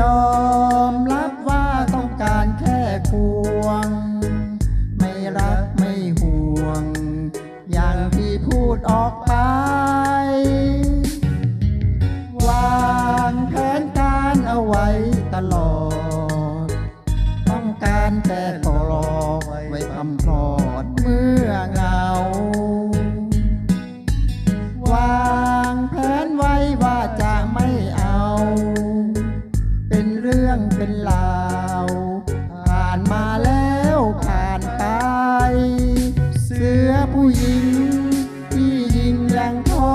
ยอมรับว่าต้องการแค่ควง ไม่รักไม่ห่วง อย่างที่พูดออกไป วางแผนการเอาไว้ตลอด ต้องการแต่กรอกไว้คำพลอ รื่องเป็นราวผ่านมาแล้วผ่านไป เสือผู้หญิง ที่ยิงยังท้อ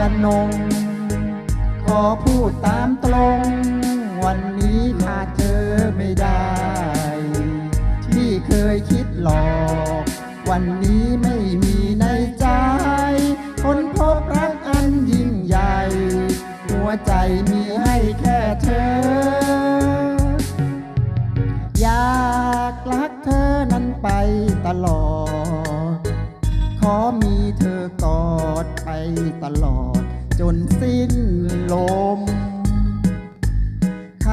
ละนง ขอพูดตามตรง วันนี้ขาดเธอไม่ได้ ที่เคยคิดหลอก วันนี้ไม่มีในใจ คนพบรักอันยิ่งใหญ่ หัวใจมีให้แค่เธอากรักเธอนั้นไปตลอด ขอมีเธอกอดไปตลอด จนสิ้นลมค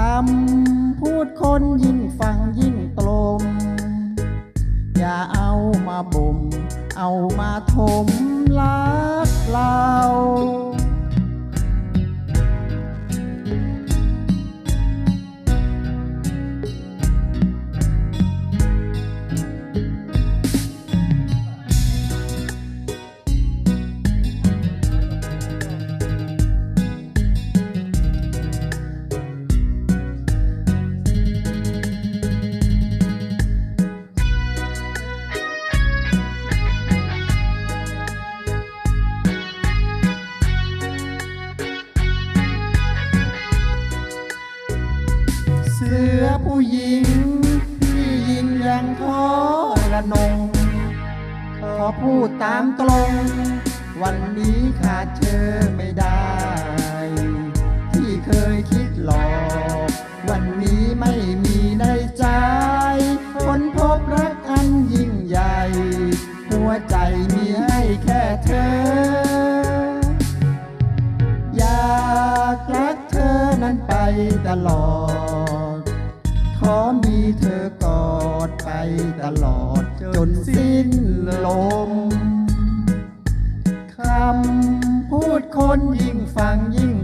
ำพูดคนยิ่งฟังยิ่งตลม อย่าเอามาบ่ม เอามาถมรักเรา สือผู้หญิงที่ยิงยังท้อละนง ขอพูดตามตรง วันนี้ขาดเธอไม่ได้ ที่เคยคิดหลอก วันนี้ไม่มีในใจคนพบรักอันยิ่งใหญ่ หัวใจมีให้แค่เธอ อยากรักเธอนั้นไปตลอด อมีเธอกอดไปตลอดจนสิ้นลมคำพูดคนยิ่งฟังยิ่ง